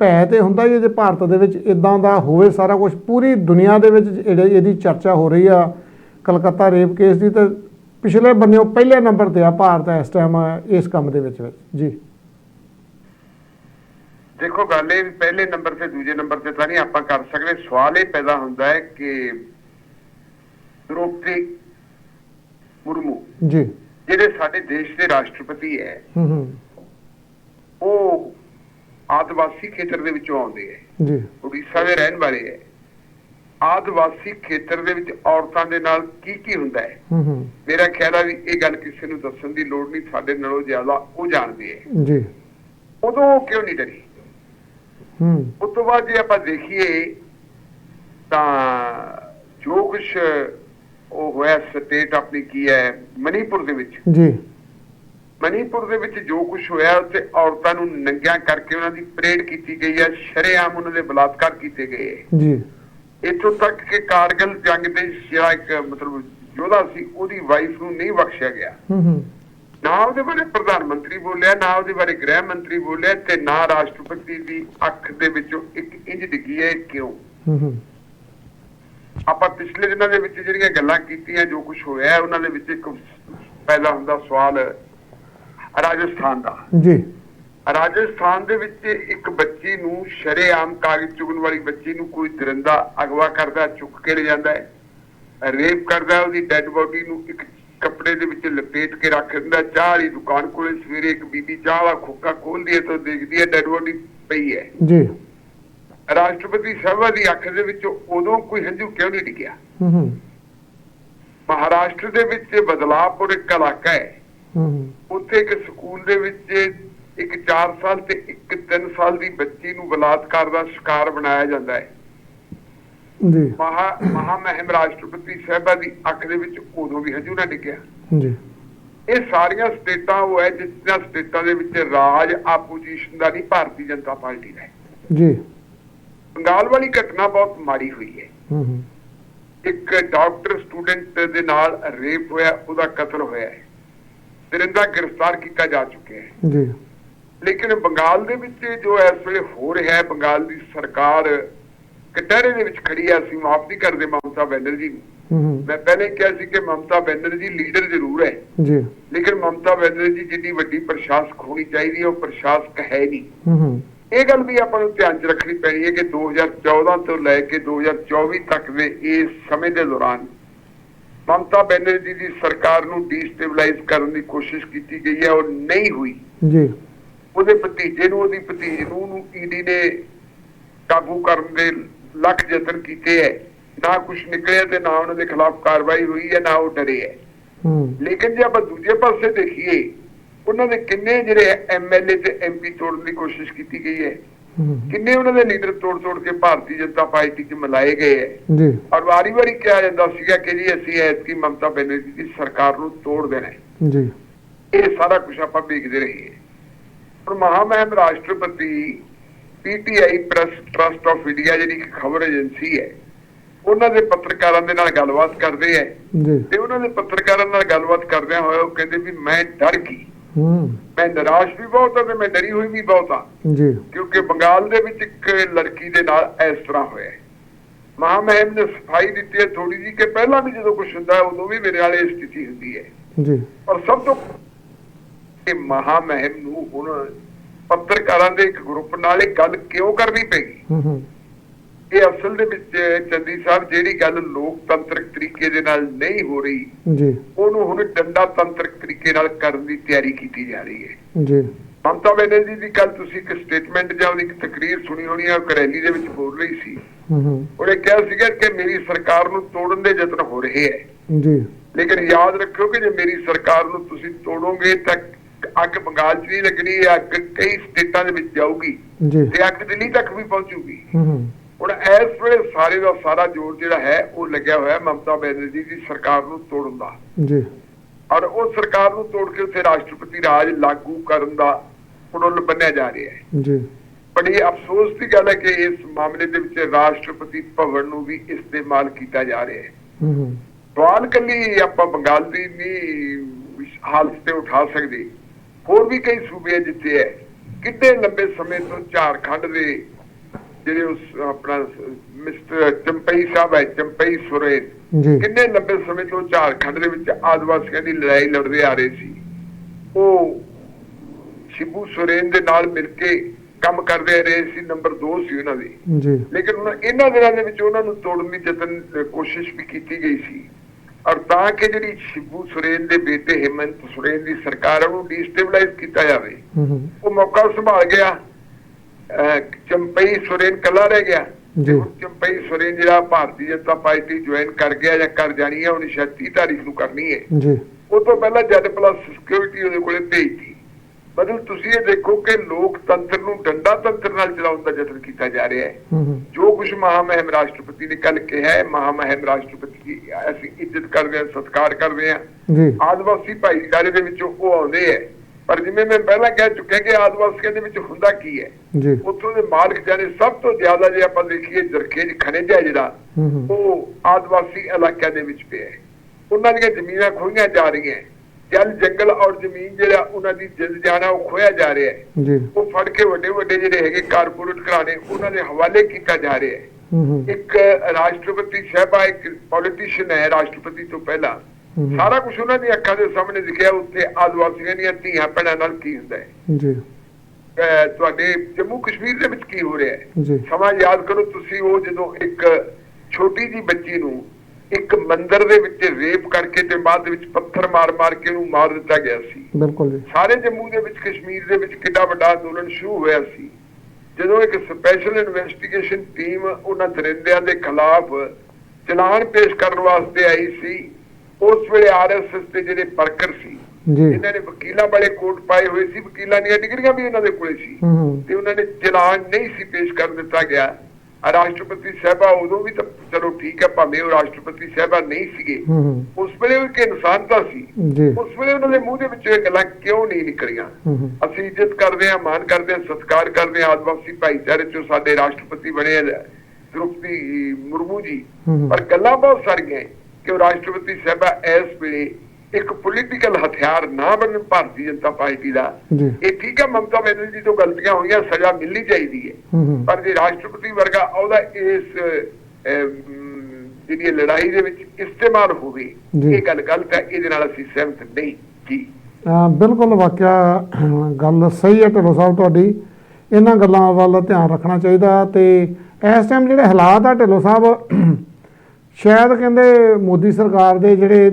ਭੈ ਤੇ ਹੁੰਦਾ ਹੀ ਹੈ ਜੇ ਭਾਰਤ ਦੇ ਵਿੱਚ ਇਦਾਂ ਦਾ ਹੋਵੇ ਸਾਰਾ ਕੁਝ ਪੂਰੀ ਦੁਨੀਆ ਦੇ ਵਿੱਚ ਇਹਦੀ ਚਰਚਾ ਹੋ ਰਹੀ ਆ ਕਲਕੱਤਾ ਰੇਪ ਕੇਸ ਦੀ ਤੇ ਪਿਛਲੇ ਬੰਨਿਓ ਪਹਿਲੇ ਨੰਬਰ ਤੇ ਆ ਭਾਰਤ ਇਸ ਟਾਈਮ ਇਸ ਕੰਮ ਦੇ ਵਿੱਚ ਜੀ। ਦੇਖੋ ਗੱਲ ਇਹ ਵੀ ਪਹਿਲੇ ਨੰਬਰ ਤੇ ਦੂਜੇ ਨੰਬਰ ਤੇ ਤਾਂ ਨਹੀਂ ਆਪਾਂ ਕਰ ਸਕਦੇ। ਸਵਾਲ ਇਹ ਪੈਦਾ ਹੁੰਦਾ ਹੈ ਕਿ ਦ੍ਰੋਪਦੀ ਮੁਰਮੂ ਜੀ। ਜਿਹੜੇ ਸਾਡੇ ਦੇਸ਼ ਦੇ ਰਾਸ਼ਟਰਪਤੀ ਹੈ ਹੂੰ ਹੂੰ। ਆਦਿਵਾਸੀ ਖੇਤਰ ਦੇ ਵਿੱਚੋਂ ਆਉਂਦੇ ਹੈ ਜੀ। ਉੜੀਸਾ ਦੇ ਰਹਿਣ ਵਾਲੇ ਹੈ ਆਦਿਵਾਸੀ ਖੇਤਰ ਦੇ ਵਿੱਚ ਔਰਤਾਂ ਦੇ ਨਾਲ ਕੀ ਕੀ ਹੁੰਦਾ ਹੈ? ਹੂੰ ਹੂੰ। ਮੇਰਾ ਖਿਆਲ ਹੈ ਵੀ ਇਹ ਗੱਲ ਕਿਸੇ ਨੂੰ ਦੱਸਣ ਦੀ ਲੋੜ ਨਹੀਂ ਸਾਡੇ ਨਾਲੋਂ ਜ਼ਿਆਦਾ ਉਹ ਜਾਣਦੇ ਹੈ ਜੀ। ਉਦੋਂ ਕਿਉਂ ਨਹੀਂ ਡਰੀ? ਹੂੰ। ਉਸ ਤੋਂ ਬਾਅਦ ਜੇ ਆਪਾਂ ਦੇਖੀਏ ਤਾਂ ਜੋ ਕੁਝ ਉਹ ਹੋਇਆ ਸਟੇਟ ਆਪਣੀ ਕੀ ਹੈ ਮਨੀਪੁਰ ਦੇ ਵਿੱਚ। ਜੀ। ਮਨੀਪੁਰ ਦੇ ਵਿੱਚ ਜੋ ਕੁਝ ਹੋਇਆ ਉੱਥੇ ਔਰਤਾਂ ਨੂੰ ਨੰਗਿਆਂ ਕਰਕੇ ਉਹਨਾਂ ਦੀ ਪਰੇਡ ਕੀਤੀ ਗਈ ਹੈ ਸ਼ਰੇਆਮ ਉਹਨਾਂ ਦੇ ਬਲਾਤਕਾਰ ਕੀਤੇ ਗਏ। ਜੀ। ਇੱਥੋਂ ਤੱਕ ਕਿ ਕਾਰਗਲ ਜੰਗ ਦੇ ਜਿਹੜਾ ਇੱਕ ਮਤਲਬ ਯੋਧਾ ਸੀ ਉਹਦੀ ਵਾਈਫ ਨੂੰ ਨਹੀਂ ਬਖਸ਼ਿਆ ਗਿਆ। ਹੂੰ ਹੂੰ। ਨਾ ਉਹਦੇ ਬਾਰੇ ਪ੍ਰਧਾਨ ਮੰਤਰੀ ਬੋਲਿਆ ਨਾ ਉਹਦੇ ਬਾਰੇ ਗ੍ਰਹਿ ਮੰਤਰੀ ਬੋਲਿਆ ਤੇ ਨਾ ਰਾਸ਼ਟਰਪਤੀ ਦੀ ਅੱਖ ਦੇ ਵਿੱਚੋਂ ਇੱਕ ਇੰਜ ਡਿੱਗੀ ਹੈ ਕਿਉਂ? ਹੂੰ ਹੂੰ। ਆਪਾਂ ਪਿਛਲੇ ਦਿਨਾਂ ਦੇ ਵਿੱਚ ਜਿਹੜੀਆਂ ਗੱਲਾਂ ਕੀਤੀਆਂ ਜੋ ਕੁਝ ਹੋਇਆ ਉਹਨਾਂ ਦੇ ਵਿੱਚ ਇੱਕ ਪੈਦਾ ਹੁੰਦਾ ਸਵਾਲ ਰਾਜਸਥਾਨ ਦਾ। ਜੀ। ਰਾਜਸਥਾਨ ਦੇ ਵਿੱਚ ਇੱਕ ਬੱਚੀ ਨੂੰ ਸ਼ਰੇਆਮ ਕਾਗਜ਼ ਚੁਗਣ ਵਾਲੀ ਬੱਚੀ ਨੂੰ ਕੋਈ ਦਰਿੰਦਾ ਅਗਵਾ ਕਰਦਾ ਚੁੱਕ ਕੇ ਲੈ ਜਾਂਦਾ ਹੈ। ਰੇਪ ਕਰਦਾ ਉਹਦੀ ਡੈੱਡ ਬੋਡੀ ਨੂੰ ਇੱਕ ਕੱਪੜੇ ਦੇ ਵਿੱਚ ਲਪੇਟ ਕੇ ਰੱਖ ਦਿੰਦਾ ਚਾਹ ਵਾਲੀ ਦੁਕਾਨ ਕੋਲੇ ਸਵੇਰੇ ਇੱਕ ਬੀਬੀ ਚਾਹ ਵਾਲਾ ਖੋਕਾ ਖੋਲਦੀ ਹੈ ਤਾਂ ਦੇਖਦੀ ਹੈ ਡੈੱਡ ਬੋਡੀ ਪਈ ਹੈ। ਜੀ। ਰਾਸ਼ਟਰਪਤੀ ਸਾਹਿਬਾ ਦੀ ਅੱਖ ਦੇ ਵਿੱਚ ਉਦੋਂ ਕੋਈ ਹੰਝੂ ਕਿਉਂ ਨਹੀਂ ਡਿੱਗਿਆ? ਹੂੰ ਹੂੰ। ਮਹਾਰਾਸ਼ਟਰ ਦੇ ਵਿੱਚ ਬਦਲਾਪੁਰ ਇੱਕ ਇਲਾਕਾ ਹੂੰ। ਉੱਥੇ ਇੱਕ ਸਕੂਲ ਦੇ ਵਿੱਚ ਇੱਕ 4 ਸਾਲ ਤੇ ਇੱਕ 3 ਸਾਲ ਦੀ ਬੱਚੀ ਨੂੰ ਬਲਾਤਕਾਰ ਦਾ ਸ਼ਿਕਾਰ ਬਣਾਇਆ ਜਾਂਦਾ ਹੈ। ਜੀ। ਮਹਾ ਮਹਾਮਹਿਮ ਰਾਸ਼ਟਰਪਤੀ ਸਾਹਿਬਾ ਦੀ ਅੱਖ ਦੇ ਵਿੱਚ ਉਦੋਂ ਵੀ ਹੰਝੂ ਨਾ ਡਿੱਗਿਆ। ਜੀ। ਇਹ ਸਾਰੀਆਂ ਸਟੇਟਾਂ ਉਹ ਹੈ ਜਿਸ ਸਟੇਟਾਂ ਦੇ ਵਿੱਚ ਰਾਜ ਆਪੋਜੀਸ਼ਨ ਦਾ ਨਹੀਂ ਭਾਰਤੀ ਜਨਤਾ ਪਾਰਟੀ ਦਾ ਜੀ। ਬੰਗਾਲ ਵਾਲੀ ਘਟਨਾ ਬਹੁਤ ਮਾੜੀ ਹੋਈ ਹੈ। ਹੂੰ ਹੂੰ। ਇੱਕ ਡਾਕਟਰ ਸਟੂਡੈਂਟ ਦੇ ਨਾਲ ਰੇਪ ਹੋਇਆ ਉਹਦਾ ਕਤਲ ਹੋਇਆ ਹੈ। ਦਰਿੰਦਾ ਗ੍ਰਿਫਤਾਰ ਕੀਤਾ ਜਾ ਚੁੱਕਿਆ ਹੈ। ਜੀ। ਲੇਕਿਨ ਬੰਗਾਲ ਦੇ ਵਿੱਚ ਜੋ ਇਸ ਵੇਲੇ ਹੋ ਰਿਹਾ ਹੈ ਬੰਗਾਲ ਦੀ ਸਰਕਾਰ ਕਟਹਿਰੇ ਦੇ ਵਿੱਚ ਖੜੀ ਹੈ ਅਸੀਂ ਮਾਫ ਨਹੀਂ ਕਰਦੇ ਮਮਤਾ ਬੈਨਰਜੀ ਨੂੰ। ਮੈਂ ਪਹਿਲੇ ਕਿਹਾ ਸੀ ਕਿ ਮਮਤਾ ਬੈਨਰਜੀ ਲੀਡਰ ਜ਼ਰੂਰ ਹੈ। ਜੀ। ਲੇਕਿਨ ਮਮਤਾ ਬੈਨਰਜੀ ਜਿੱਡੀ ਵੱਡੀ ਪ੍ਰਸ਼ਾਸਕ ਹੋਣੀ ਚਾਹੀਦੀ ਹੈ ਉਹ ਪ੍ਰਸ਼ਾਸਕ ਹੈ ਨਹੀਂ। ਇਹ ਗੱਲ ਵੀ ਆਪਾਂ ਨੂੰ ਧਿਆਨ 'ਚ ਰੱਖਣੀ ਪੈਣੀ ਹੈ ਕਿ 2014 ਤੋਂ ਲੈ ਕੇ 2024 ਤੱਕ ਦੇ ਇਸ ਸਮੇਂ ਦੇ ਦੌਰਾਨ ਮਮਤਾ ਬੈਨਰਜੀ ਦੀ ਸਰਕਾਰ ਨੂੰ ਡੀਸਟੇਬਲਾਈਜ਼ ਕਰਨ ਦੀ ਕੋਸ਼ਿਸ਼ ਕੀਤੀ ਗਈ ਹੈ ਉਹ ਨਹੀਂ ਹੋਈ। ਜੀ। ਉਹਦੇ ਭਤੀਜੇ ਨੂੰ ਉਹਦੀ ਭਤੀਜ ਨੂੰ ਨੂੰ ਈਡੀ ਨੇ ਕਾਬੂ ਕਰਨ ਦੇ ਲੱਖ ਯਤਨ ਕੀਤੇ ਹੈ। ਨਾ ਕੁਝ ਨਿਕਲਿਆ ਤੇ ਨਾ ਉਹਨਾਂ ਦੇ ਖਿਲਾਫ ਕਾਰਵਾਈ ਹੋਈ ਹੈ ਨਾ ਉਹ ਡਰੇ ਹੈ। ਹੂੰ। ਲੇਕਿਨ ਜੇ ਆਪਾਂ ਦੂਜੇ ਪਾਸੇ ਦੇਖੀਏ ਉਹਨਾਂ ਦੇ ਕਿੰਨੇ ਜਿਹੜੇ ਐਮਐਲਏ ਤੇ ਐਮਪੀ ਤੋੜਨ ਦੀ ਕੋਸ਼ਿਸ਼ ਕੀਤੀ ਗਈ ਹੂੰ ਕਿੰਨੇ ਉਹਨਾਂ ਦੇ ਲੀਡਰ ਤੋੜ ਤੋੜ ਕੇ ਭਾਰਤੀ ਜਨਤਾ ਪਾਰਟੀ 'ਚ ਮਿਲਾਏ ਗਏ ਹੈ। ਜੀ। ਔਰ ਵਾਰੀ-ਵਾਰੀ ਕਿਹਾ ਜਾਂਦਾ ਸੀਗਾ ਕਿ ਜੀ ਅਸੀਂ ਐਤਕੀ ਮਮਤਾ ਬੈਨਰਜੀ ਦੀ ਸਰਕਾਰ ਨੂੰ ਤੋੜ ਦੇਣਾ ਹੈ। ਜੀ। ਇਹ ਸਾਰਾ ਕੁਝ ਆਪਾਂ ਵੇਖਦੇ ਰਹੀਏ। ਹੁਣ ਮਹਾਮਹਿਮ ਰਾਸ਼ਟਰਪਤੀ PTI press trust of India ਜਿਹੜੀ ਕਿ ਖਬਰ ਏਜੰਸੀ ਹੈ ਉਹਨਾਂ ਦੇ ਪੱਤਰਕਾਰਾਂ ਦੇ ਨਾਲ ਗੱਲਬਾਤ ਕਰਦੇ ਜੀ। ਤੇ ਉਹਨਾਂ ਦੇ ਪੱਤਰਕਾਰਾਂ ਨਾਲ ਗੱਲਬਾਤ ਕਰਦਿਆਂ ਹੋਇਆ ਉਹ ਕਹਿੰਦੇ ਵੀ ਮੈਂ ਡਰ ਗਈ। ਮੈਂ ਨਿਰਾਸ਼ ਵੀ ਬਹੁਤ ਹਾਂ ਤੇ ਮੈਂ ਡਰੀ ਹੋਈ ਵੀ ਬਹੁਤ ਹਾਂ। ਜੀ। ਕਿਉਂਕਿ ਬੰਗਾਲ ਦੇ ਵਿੱਚ ਇੱਕ ਲੜਕੀ ਦੇ ਨਾਲ ਇਸ ਤਰ੍ਹਾਂ ਹੋਇਆ ਹੈ। ਮਹਾਮਹਿਮ ਨੇ ਸਫ਼ਾਈ ਦਿੱਤੀ ਹੈ ਥੋੜੀ ਜੀ ਕਿ ਪਹਿਲਾਂ ਵੀ ਜਦੋਂ ਕੁਝ ਹੁੰਦਾ ਹੈ ਉਦੋਂ ਵੀ ਮੇਰੇ ਇਹ ਸਥਿਤੀ ਹੁੰਦੀ ਹੈ। ਜੀ। ਪਰ ਸਭ ਤੋਂ ਇਹ ਮਹਾਮਹਿਮ ਨੂੰ ਹੁਣ ਪੱਤਰਕਾਰਾਂ ਦੇ ਇੱਕ ਗਰੁੱਪ ਨਾਲ ਇਹ ਗੱਲ ਕਿਉਂ ਕਰਨੀ ਪੈਗੀ ਹੂੰ ਹੂੰ। ਇਹ ਅਸਲ ਦੇ ਵਿੱਚ ਚੰਦੀ ਸਾਹਿਬ ਜਿਹੜੀ ਗੱਲ ਲੋਕਤੰਤਰਕ ਤਰੀਕੇ ਦੇ ਨਾਲ ਨਹੀਂ ਹੋ ਰਹੀ ਜੀ। ਉਹਨੂੰ ਹੁਣ ਡੰਡਾ ਤੰਤਰਕ ਤਰੀਕੇ ਨਾਲ ਕਰਨ ਦੀ ਤਿਆਰੀ ਕੀਤੀ ਜਾ ਰਹੀ ਹੈ। ਜੀ। ਮਮਤਾ ਬੈਨਰਜੀ ਦੀ ਕੱਲ ਤੁਸੀਂ ਇੱਕ ਸਟੇਟਮੈਂਟ ਜਾਂ ਉਹਦੀ ਇੱਕ ਤਕਰੀਰ ਸੁਣੀ ਹੋਣੀ ਉਹ ਕਰੈਲੀ ਦੇ ਵਿੱਚ ਬੋਲ ਰਹੀ ਸੀ। ਹੂੰ ਹੂੰ। ਉਹਨੇ ਕਿਹਾ ਸੀਗਾ ਕਿ ਮੇਰੀ ਸਰਕਾਰ ਨੂੰ ਤੋੜਨ ਦੇ ਯਤਨ ਹੋ ਰਹੇ ਹੈ। ਜੀ। ਲੇਕਿਨ ਯਾਦ ਰੱਖਿਓ ਕਿ ਜੇ ਮੇਰੀ ਸਰਕਾਰ ਨੂੰ ਤੁਸੀਂ ਤੋੜੋਗੇ ਤਾਂ ਅੱਗ ਬੰਗਾਲ 'ਚ ਨਹੀਂ ਲੱਗਣੀ ਅੱਗ ਕਈ ਸਟੇਟਾਂ ਦੇ ਵਿੱਚ ਜਾਊਗੀ ਜੀ। ਤੇ ਅੱਗ ਦਿੱਲੀ ਤੱਕ ਵੀ ਪਹੁੰਚੂਗੀ। ਹੂੰ ਹੂੰ। ਹੁਣ ਇਸ ਵੇਲੇ ਸਾਰੇ ਦਾ ਸਾਰਾ ਜ਼ੋਰ ਜਿਹੜਾ ਹੈ ਉਹ ਲੱਗਿਆ ਹੋਇਆ ਮਮਤਾ ਬੈਨਰਜੀ ਦੀ ਸਰਕਾਰ ਨੂੰ ਤੋੜਨ ਦਾ। ਜੀ। ਔਰ ਉਹ ਸਰਕਾਰ ਨੂੰ ਤੋੜ ਕੇ ਉੱਥੇ ਰਾਸ਼ਟਰਪਤੀ ਰਾਜ ਲਾਗੂ ਕਰਨ ਦਾ ਪੁੜਲ ਬੰਨਿਆ ਜਾ ਰਿਹਾ ਹੈ। ਜੀ। ਬੜੀ ਅਫਸੋਸ ਦੀ ਗੱਲ ਹੈ ਕਿ ਇਸ ਮਾਮਲੇ ਦੇ ਵਿੱਚ ਰਾਸ਼ਟਰਪਤੀ ਭਵਨ ਨੂੰ ਵੀ ਇਸਤੇਮਾਲ ਕੀਤਾ ਜਾ ਰਿਹਾ ਹੈ। ਹੂੰ ਹੂੰ। ਸਵਾਲ ਕੱਲੀ ਆਪਾਂ ਬੰਗਾਲ ਦੀ ਨਹੀਂ ਹਾਲਤ ਤੇ ਉਠਾ ਸਕਦੇ। ਹੋਰ ਵੀ ਕਈ ਸੂਬੇ ਜਿੱਥੇ ਹੈ। ਕਿੰਨੇ ਲੰਬੇ ਸਮੇਂ ਤੋਂ ਝਾਰਖੰਡ ਦੇ ਜਿਹੜੇ ਉਸ ਆਪਣਾ ਮਿਸਟਰ ਚੰਪਈ ਸਾਹਿਬ ਹੈ ਚੰਪਈ ਸੁਰੇਨ ਜੀ। ਕਿੰਨੇ ਲੰਬੇ ਸਮੇਂ ਤੋਂ ਝਾਰਖੰਡ ਦੇ ਵਿੱਚ ਆਦਿਵਾਸੀਆਂ ਦੀ ਲੜਾਈ ਲੜਦੇ ਆ ਰਹੇ ਸੀ। ਉਹ ਸ਼ਿਬੂ ਸੁਰੇਨ ਦੇ ਨਾਲ ਮਿਲ ਕੇ ਕੰਮ ਕਰਦੇ ਰਹੇ ਸੀ ਨੰਬਰ 2 ਸੀ ਉਹਨਾਂ ਦੀ। ਜੀ। ਲੇਕਿਨ ਉਹਨਾਂ ਇਹਨਾਂ ਦਿਨਾਂ ਦੇ ਵਿੱਚ ਉਹਨਾਂ ਨੂੰ ਤੋੜਨ ਦੀ ਯਤਨ ਕੋਸ਼ਿਸ਼ ਵੀ ਕੀਤੀ ਗਈ ਸੀ। ਔਰ ਤਾਂ ਕਿ ਜਿਹੜੀ ਸ਼ਿਬੂ ਸੁਰੇਨ ਦੇ ਬੇਟੇ ਹਿਮੰਤ ਸੁਰੇਨ ਦੀ ਸਰਕਾਰ ਉਹਨੂੰ ਡੀਸਟੇਬਲਾਈਜ਼ ਕੀਤਾ ਜਾਵੇ। ਉਹ ਮੌਕਾ ਸੰਭਾਲ ਗਿਆ। ਚੰਪਈ ਸੁਰੇਨ ਕੱਲਾ ਰਹਿ ਗਿਆ। ਜੀ। ਚੰਪਈ ਸੁਰੇਨ ਜਿਹੜਾ ਭਾਰਤੀ ਜਨਤਾ ਪਾਰਟੀ ਜੁਆਇਨ ਕਰ ਗਿਆ ਜਾਂ ਕਰ ਜਾਣੀ ਹੈ ਉਹਨੇ ਸ਼ਾਇਦ 30 ਤਾਰੀਖ ਨੂੰ ਕਰਨੀ ਹੈ ਜੀ। ਉਹ ਤੋਂ ਪਹਿਲਾਂ ਜੈਡ ਪਲੱਸ ਸਿਕਿਉਰਿਟੀ ਉਹਦੇ ਕੋਲੇ ਭੇਜਤੀ। ਮਤਲਬ ਤੁਸੀਂ ਇਹ ਦੇਖੋ ਕਿ ਲੋਕਤੰਤਰ ਨੂੰ ਡੰਡਾ ਤੰਤਰ ਨਾਲ ਚਲਾਉਣ ਦਾ ਯਤਨ ਕੀਤਾ ਜਾ ਰਿਹਾ ਹੈ ਜੋ ਕੁਝ ਮਹਾਮਹਿਮ ਰਾਸ਼ਟਰਪਤੀ ਨੇ ਕੱਲ ਕਿਹਾ ਹੈ ਮਹਾਮਹਿਮ ਰਾਸ਼ਟਰਪਤੀ ਦੀ ਅਸੀਂ ਇੱਜ਼ਤ ਕਰਦੇ ਹਾਂ ਸਤਿਕਾਰ ਕਰਦੇ ਹਾਂ। ਜੀ। ਆਦਿਵਾਸੀ ਭਾਈਚਾਰੇ ਦੇ ਵਿੱਚੋਂ ਉਹ ਆਉਂਦੇ ਹੈ ਪਰ ਜਿਵੇਂ ਮੈਂ ਪਹਿਲਾਂ ਕਹਿ ਚੁੱਕਿਆ ਕਿ ਆਦਿਵਾਸੀਆਂ ਦੇ ਵਿੱਚ ਹੁੰਦਾ ਕੀ ਹੈ? ਜੀ। ਉੱਥੋਂ ਦੇ ਮਾਲਕ ਜਾਨੇ ਸਭ ਤੋਂ ਜ਼ਿਆਦਾ ਜੇ ਆਪਾਂ ਦੇਖੀਏ ਜਰਖੇਜ ਖਣਿਜ ਹੈ ਜਿਹੜਾ ਉਹ ਆਦਿਵਾਸੀ ਇਲਾਕਿਆਂ ਦੇ ਵਿੱਚ ਪਿਆ ਹੈ। ਉਹਨਾਂ ਦੀਆਂ ਜ਼ਮੀਨਾਂ ਖੋਈਆਂ ਜਾ ਰਹੀਆਂ ਜਲ ਜੰਗਲ ਔਰ ਜ਼ਮੀਨ ਜਿਹੜਾ ਉਹਨਾਂ ਦੀ ਜਿੰਦ ਜਾਨਾ ਉਹ ਖੋਇਆ ਜਾ ਰਿਹਾ ਹੈ। ਉਹ ਫੜ ਕੇ ਵੱਡੇ ਵੱਡੇ ਜਿਹੜੇ ਹੈਗੇ ਕਾਰਪੋਰੇਟ ਘਰਾਣੇ ਉਹਨਾਂ ਦੇ ਹਵਾਲੇ ਕੀਤਾ ਜਾ ਰਿਹਾ ਹੈ। ਇੱਕ ਰਾਸ਼ਟਰਪਤੀ ਸਾਹਿਬਾ ਇੱਕ ਪੋਲੀਟੀਸ਼ੀਅਨ ਹੈ ਰਾਸ਼ਟਰਪਤੀ ਤੋਂ ਪਹਿਲਾਂ। ਸਾਰਾ ਕੁਝ ਉਹਨਾਂ ਦੀ ਅੱਖਾਂ ਦੇ ਸਾਹਮਣੇ ਦਿਖਿਆ ਉੱਥੇ ਆਦਿਵਾਸੀਆਂ ਦੀਆਂ ਧੀਆਂ ਭੈਣਾਂ ਨਾਲ ਕੀ ਹੁੰਦਾ ਹੈ? ਜੀ। ਤੁਹਾਡੇ ਜੰਮੂ ਕਸ਼ਮੀਰ ਦੇ ਵਿੱਚ ਕੀ ਹੋ ਰਿਹਾ ਹੈ? ਸਮਾਂ ਯਾਦ ਕਰੋ ਤੁਸੀਂ ਉਹ ਜਦੋਂ ਇੱਕ ਛੋਟੀ ਜੀ ਬੱਚੀ ਨੂੰ ਇੱਕ ਮੰਦਿਰ ਦੇ ਵਿੱਚ ਰੇਪ ਕਰਕੇ ਤੇ ਬਾਅਦ ਦੇ ਵਿੱਚ ਪੱਥਰ ਮਾਰ-ਮਾਰ ਕੇ ਉਹਨੂੰ ਮਾਰ ਦਿੱਤਾ ਗਿਆ ਸੀ। ਬਿਲਕੁਲ ਜੀ। ਸਾਰੇ ਜੰਮੂ ਦੇ ਵਿੱਚ ਕਸ਼ਮੀਰ ਦੇ ਵਿੱਚ ਕਿੰਨਾ ਵੱਡਾ ਅੰਦੋਲਨ ਸ਼ੁਰੂ ਹੋਇਆ ਸੀ। ਜਦੋਂ ਇੱਕ ਸਪੈਸ਼ਲ ਇਨਵੈਸਟੀਗੇਸ਼ਨ ਟੀਮ ਉਹਨਾਂ ਦਰਿੰਦਿਆਂ ਦੇ ਖਿਲਾਫ ਚਲਾਨ ਪੇਸ਼ ਕਰਨ ਵਾਸਤੇ ਆਈ ਸੀ ਉਸ ਵੇਲੇ ਆਰਐਸਐਸ ਦੇ ਜਿਹੜੇ ਵਰਕਰ ਸੀ ਜੀ। ਇਹਨਾਂ ਨੇ ਵਕੀਲਾਂ ਵਾਲੇ ਕੋਟ ਪਾਏ ਹੋਏ ਸੀ ਵਕੀਲਾਂ ਦੀਆਂ ਡਿਗਰੀਆਂ ਵੀ ਉਹਨਾਂ ਦੇ ਕੋਲੇ ਸੀ। ਤੇ ਉਹਨਾਂ ਨੇ ਚਲਾਨ ਨਹੀਂ ਸੀ ਪੇਸ਼ ਕਰ ਦਿੱਤਾ ਗਿਆ। ਰਾਸ਼ਟਰਪਤੀ ਸਾਹਿਬਾ ਉਦੋਂ ਵੀ ਤਾਂ ਚਲੋ ਠੀਕ ਹੈ ਭਾਵੇਂ ਉਹ ਰਾਸ਼ਟਰਪਤੀ ਸਾਹਿਬਾ ਨਹੀਂ ਸੀਗੇ। ਉਸ ਵੇਲੇ ਉਹ ਇੱਕ ਇਨਸਾਨ ਤਾਂ ਸੀ। ਉਸ ਵੇਲੇ ਉਹਨਾਂ ਦੇ ਮੂੰਹ ਦੇ ਵਿੱਚੋਂ ਇਹ ਗੱਲਾਂ ਕਿਉਂ ਨਹੀਂ ਨਿਕਲੀਆਂ? ਅਸੀਂ ਇੱਜ਼ਤ ਕਰਦੇ ਹਾਂ ਮਾਨ ਕਰਦੇ ਹਾਂ ਸਤਿਕਾਰ ਕਰਦੇ ਹਾਂ ਆਦਿਵਾਸੀ ਭਾਈਚਾਰੇ ਚੋਂ ਸਾਡੇ ਰਾਸ਼ਟਰਪਤੀ ਬਣੇ ਆ ਦ੍ਰੋਪਦੀ ਮੁਰਮੂ ਜੀ। ਪਰ ਗੱਲਾਂ ਬਹੁਤ ਸਾਰੀਆਂ ਹੈ ਕਿ ਉਹ ਰਾਸ਼ਟਰਪਤੀ ਸਾਹਿਬਾ ਇਸ ਵੇਲੇ ਇੱਕ ਪੋਲੀਟੀਕਲ ਹਥਿਆਰ ਨਾ ਬਣਨ ਭਾਰਤੀ ਜਨਤਾ ਪਾਰਟੀ ਦਾ। ਇਹ ਠੀਕ ਹੈ ਮਮਤਾ ਬੈਨਰਜੀ ਤੋਂ ਗਲਤੀਆਂ ਹੋਈਆਂ ਸਜ਼ਾ ਮਿਲਣੀ ਚਾਹੀਦੀ ਹੈ। ਪਰ ਜੇ ਰਾਸ਼ਟਰਪਤੀ ਵਰਗਾ ਉਹਦਾ ਇਸ ਜਿਹੜੀ ਲੜਾਈ ਦੇ ਵਿੱਚ ਇਸਤੇਮਾਲ ਹੋਵੇ। ਇਹ ਗੱਲ ਗਲਤ ਹੈ ਇਹਦੇ ਨਾਲ ਅਸੀਂ ਸਹਿਮਤ ਨਹੀਂ। ਜੀ। ਬਿਲਕੁਲ ਵਾਕਿਆ ਗੱਲ ਸਹੀ ਹੈ ਢਿੱਲੋਂ ਸਾਹਿਬ ਤੁਹਾਡੀ। ਇਹਨਾਂ ਗੱਲਾਂ ਵੱਲ ਧਿਆਨ ਰੱਖਣਾ ਚਾਹੀਦਾ ਤੇ ਇਸ ਟਾਈਮ ਜਿਹੜੇ ਹਾਲਾਤ ਆ ਢਿੱਲੋਂ ਸਾਹਿਬ ਸ਼ਾਇਦ ਕਹਿੰਦੇ ਮੋਦੀ ਸਰਕਾਰ ਦੇ ਜਿਹੜੇ